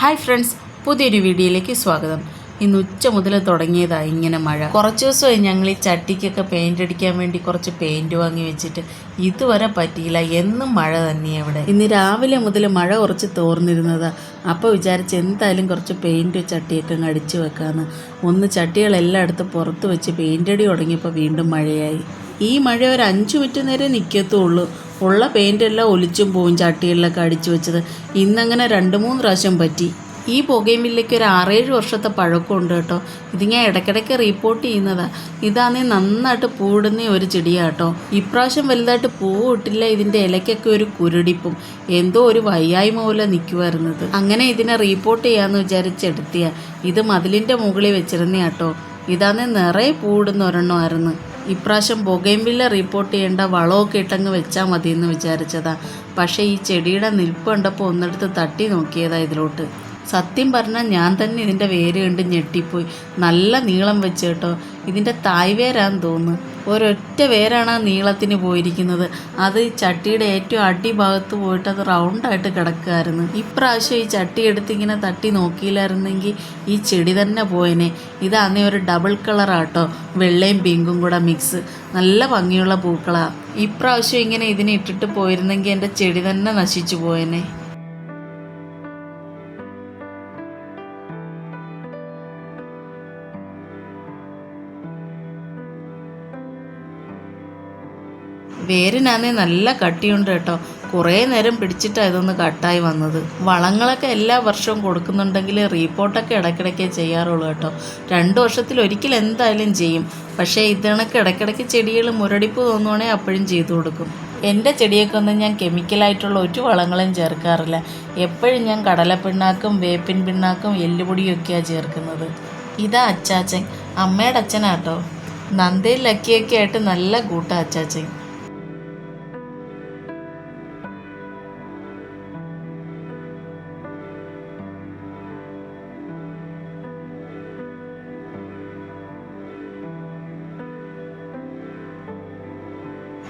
Hi friends പുതിയൊരു വീഡിയോയിലേക്ക് സ്വാഗതം. ഇന്ന് ഉച്ച മുതൽ തുടങ്ങിയതാണ് ഇങ്ങനെ മഴ. കുറച്ച് ദിവസമായി ഞങ്ങൾ ഈ ചട്ടിക്കൊക്കെ പെയിന്റ് അടിക്കാൻ വേണ്ടി കുറച്ച് പെയിന്റ് വാങ്ങി വെച്ചിട്ട് ഇതുവരെ പറ്റിയില്ല. എന്നും മഴ തന്നെയാണ് ഇവിടെ. ഇന്ന് രാവിലെ മുതൽ മഴ കുറച്ച് തോർന്നിരുന്നത്. അപ്പോൾ വിചാരിച്ച് എന്തായാലും കുറച്ച് പെയിന്റ് ചട്ടിയൊക്കെ അങ്ങ് അടിച്ച് വെക്കാമെന്ന് ഒന്ന് ചട്ടികളെല്ലാം എടുത്ത് പുറത്ത് വെച്ച് പെയിന്റ് അടി തുടങ്ങിയപ്പോൾ വീണ്ടും മഴയായി. ഈ മഴ ഒരു അഞ്ച് മിനിറ്റ് നേരെ നിൽക്കത്തുള്ളൂ ഉള്ള പെയിന്റ് എല്ലാം ഒലിച്ചും പോവും ചട്ടികളിലൊക്കെ അടിച്ചു വെച്ചത്. ഇന്നങ്ങനെ രണ്ട് മൂന്ന് പ്രാവശ്യം പറ്റി. ഈ പുകയും വില്ലയ്ക്ക് ഒരു ആറേഴ് വർഷത്തെ പഴക്കമുണ്ട് കേട്ടോ. ഇത് ഞാൻ ഇടയ്ക്കിടയ്ക്ക് റിപ്പോർട്ട് ചെയ്യുന്നതാണ് ഇതാണേ നന്നായിട്ട് പൂടുന്ന ഒരു ചെടിയാണ് കേട്ടോ. ഇപ്രാവശ്യം വലുതായിട്ട് പൂവ് ഇട്ടില്ല ഇതിന്റെ ഇലയ്ക്കൊക്കെ ഒരു കുരുടിപ്പും. എന്തോ ഒരു വയ്യായ്മ പോലെ നിൽക്കുമായിരുന്നത് അങ്ങനെ ഇതിനെ റിപ്പോർട്ട് ചെയ്യാമെന്ന് വിചാരിച്ചെടുത്തിയ. ഇത് മതിലിന്റെ മുകളിൽ വെച്ചിരുന്നേ കേട്ടോ. ഇതാണെ നിറയെ പൂടുന്ന ഒരെണ്ണമായിരുന്നു. ഇപ്രാവശ്യം പുകയമ്പില്ല റിപ്പോർട്ട് ചെയ്യേണ്ട വളമൊക്കെ ഇട്ടങ്ങ് വെച്ചാൽ മതിയെന്ന് വിചാരിച്ചതാണ് വിചാരിച്ചതാ. പക്ഷേ ഈ ചെടിയുടെ നിൽപ്പ് കണ്ടപ്പോൾ ഒന്നെടുത്ത് തട്ടി നോക്കിയതാ ഇതിലോട്ട്. സത്യം പറഞ്ഞാൽ ഞാൻ തന്നെ ഇതിന്റെ വേര് കണ്ട് ഞെട്ടിപ്പോയി. നല്ല നീളം വെച്ച് കേട്ടോ. ഇതിന്റെ തായ്വേരാന്ന് തോന്നുന്നു. ഒരൊറ്റ വേരാണ് ആ നീളത്തിന് പോയിരിക്കുന്നത്. അത് ചട്ടിയുടെ ഏറ്റവും അടിഭാഗത്ത് പോയിട്ട് അത് റൗണ്ടായിട്ട് കിടക്കുമായിരുന്നു ഇപ്രാവശ്യം ഈ ചട്ടി എടുത്തിങ്ങനെ തട്ടി നോക്കിയില്ലായിരുന്നെങ്കിൽ ഈ ചെടി തന്നെ പോയനെ. ഇതാന്നേ ഒരു ഡബിൾ കളറാട്ടോ വെള്ളയും പിങ്കും കൂടെ മിക്സ് നല്ല ഭംഗിയുള്ള പൂക്കളാണ് ഇപ്രാവശ്യം ഇങ്ങനെ ഇതിനെ ഇട്ടിട്ട് പോയിരുന്നെങ്കിൽ എന്റെ ചെടി തന്നെ നശിച്ചു പോയനെ. വേരിനാന്നേ നല്ല കട്ടിയുണ്ട് കേട്ടോ. കുറേ നേരം പിടിച്ചിട്ടാണ് ഇതൊന്ന് കട്ടായി വന്നത്. വളങ്ങളൊക്കെ എല്ലാ വർഷവും കൊടുക്കുന്നുണ്ടെങ്കിൽ റീപ്പോർട്ടൊക്കെ ഇടയ്ക്കിടയ്ക്ക് ചെയ്യാറുള്ളൂ കേട്ടോ. രണ്ട് വർഷത്തിൽ ഒരിക്കൽ എന്തായാലും ചെയ്യും. പക്ഷേ ഇതണക്ക് ഇടയ്ക്കിടയ്ക്ക് ചെടികൾ മുരടിപ്പ് തോന്നുവാണെങ്കിൽ അപ്പോഴും ചെയ്തു കൊടുക്കും. എന്റെ ചെടിയൊക്കെ ഒന്നും ഞാൻ കെമിക്കലായിട്ടുള്ള ഒരു വളങ്ങളും ചേർക്കാറില്ല. എപ്പോഴും ഞാൻ കടലപ്പിണ്ണാക്കും വേപ്പിൻ പിണ്ണാക്കും എല്ലുപൊടിയും ഒക്കെയാണ് ചേർക്കുന്നത്. ഇതാ അച്ചാച്ചൻ. അമ്മയുടെ അച്ഛനാട്ടോ. നന്ദയിൽ ലക്കിയൊക്കെ ആയിട്ട് നല്ല കൂട്ടാ അച്ചാച്ചൻ.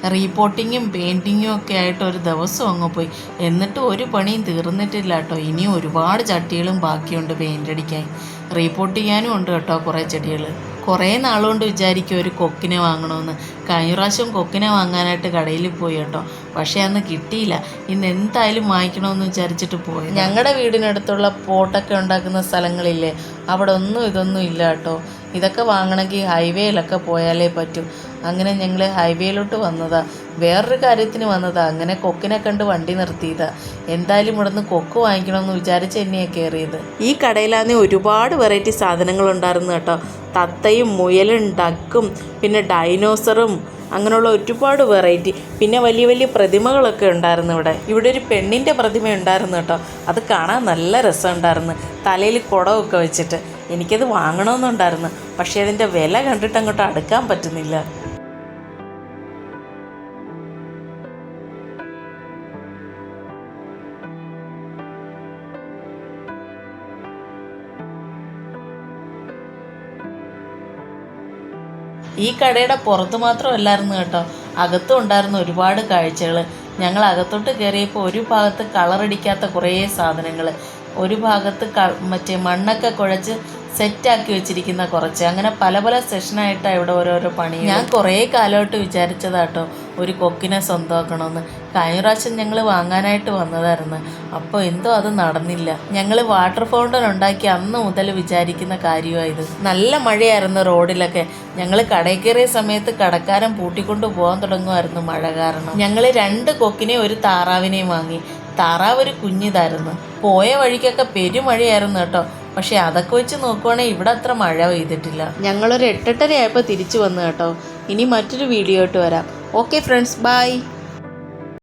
റീപോട്ടിങ്ങും പെയിന്റിങ്ങും ഒക്കെ ആയിട്ട് ഒരു ദിവസം അങ്ങ് പോയി. എന്നിട്ട് ഒരു പണിയും തീർന്നിട്ടില്ല കേട്ടോ. ഇനിയും ഒരുപാട് ചട്ടികളും ബാക്കിയുണ്ട് പെയിന്റ് അടിക്കാൻ. റീപോട്ട് ചെയ്യാനും ഉണ്ട് കേട്ടോ കുറേ ചെടികൾ. കുറേ നാളുകൊണ്ട് വിചാരിക്കും ഒരു കൊക്കിനെ വാങ്ങണമെന്ന് കഴിഞ്ഞ പ്രാവശ്യം കൊക്കിനെ വാങ്ങാനായിട്ട് കടയിൽ പോയി കേട്ടോ. പക്ഷേ അന്ന് കിട്ടിയില്ല. ഇന്ന് എന്തായാലും വാങ്ങിക്കണമെന്ന് വിചാരിച്ചിട്ട് പോയി ഞങ്ങളുടെ വീടിനടുത്തുള്ള പോട്ടൊക്കെ ഉണ്ടാക്കുന്ന സ്ഥലങ്ങളില്ലേ അവിടെ ഒന്നും ഇതൊന്നും ഇല്ല കേട്ടോ. ഇതൊക്കെ വാങ്ങണമെങ്കിൽ ഹൈവേയിലൊക്കെ പോയാലേ പറ്റൂ. അങ്ങനെ ഞങ്ങൾ ഹൈവേയിലോട്ട് വന്നതാ. വേറൊരു കാര്യത്തിന് വന്നതാ. അങ്ങനെ കൊക്കിനെ കണ്ട് വണ്ടി നിർത്തിയതാ. എന്തായാലും ഇവിടെ നിന്ന് കൊക്ക് വാങ്ങിക്കണമെന്ന് വിചാരിച്ച് തന്നെയാണ് കയറിയത് ഈ കടയിലാന്നെ ഒരുപാട് വെറൈറ്റി സാധനങ്ങൾ ഉണ്ടായിരുന്നു കേട്ടോ. തത്തയും മുയലും ഡക്കും പിന്നെ ഡൈനോസറും അങ്ങനെയുള്ള ഒരുപാട് വെറൈറ്റി പിന്നെ വലിയ വലിയ പ്രതിമകളൊക്കെ ഉണ്ടായിരുന്നു ഇവിടെ. ഇവിടെ ഒരു പെണ്ണിന്റെ പ്രതിമ ഉണ്ടായിരുന്നു കേട്ടോ. അത് കാണാൻ നല്ല രസമുണ്ടായിരുന്നു. തലയിൽ കുടമൊക്കെ വെച്ചിട്ട്. എനിക്കത് വാങ്ങണമെന്നുണ്ടായിരുന്നു പക്ഷേ അതിന്റെ വില കണ്ടിട്ട് അങ്ങോട്ട് അടുക്കാൻ പറ്റുന്നില്ല. ഈ കടയുടെ പുറത്ത് മാത്രമല്ലായിരുന്നു കേട്ടോ. അകത്തും ഉണ്ടായിരുന്നു ഒരുപാട് കാഴ്ചകൾ ഞങ്ങൾ അകത്തോട്ട് കയറിയപ്പോൾ ഒരു ഭാഗത്ത് കളറടിക്കാത്ത കുറേ സാധനങ്ങൾ ഒരു ഭാഗത്ത് ക മറ്റേ മണ്ണൊക്കെ കുഴച്ച് സെറ്റാക്കി വെച്ചിരിക്കുന്ന കുറച്ച്. അങ്ങനെ പല പല സെഷനായിട്ടാണ് ഇവിടെ ഓരോരോ പണി ഞാൻ കുറേ കാലമായിട്ട് വിചാരിച്ചതാട്ടോ ഒരു കൊക്കിനെ സ്വന്തമാക്കണമെന്ന്. കഴിഞ്ഞ പ്രാവശ്യം ഞങ്ങൾ വാങ്ങാനായിട്ട് വന്നതായിരുന്നു. അപ്പോൾ എന്തോ അത് നടന്നില്ല. ഞങ്ങൾ വാട്ടർ ഫൗണ്ടൻ ഉണ്ടാക്കി അന്ന് മുതൽ വിചാരിക്കുന്ന കാര്യമായത്. നല്ല മഴയായിരുന്നു റോഡിലൊക്കെ. ഞങ്ങൾ കടയിൽ കയറിയ സമയത്ത് കടക്കാരൻ പൂട്ടിക്കൊണ്ട് പോകാൻ തുടങ്ങുമായിരുന്നു മഴ കാരണം. ഞങ്ങൾ രണ്ട് കൊക്കിനെയും ഒരു താറാവിനെയും വാങ്ങി. താറാവ് ഒരു കുഞ്ഞിതായിരുന്നു. പോയ വഴിക്കൊക്കെ പെരുമഴയായിരുന്നു കേട്ടോ. പക്ഷെ അതൊക്കെ വെച്ച് നോക്കുവാണെങ്കിൽ ഇവിടെ അത്ര മഴ പെയ്തിട്ടില്ല. ഞങ്ങളൊരു എട്ടെട്ടരയായപ്പോൾ തിരിച്ചു വന്നു കേട്ടോ. ഇനി മറ്റൊരു വീഡിയോ ആയിട്ട് വരാം. Okay friends bye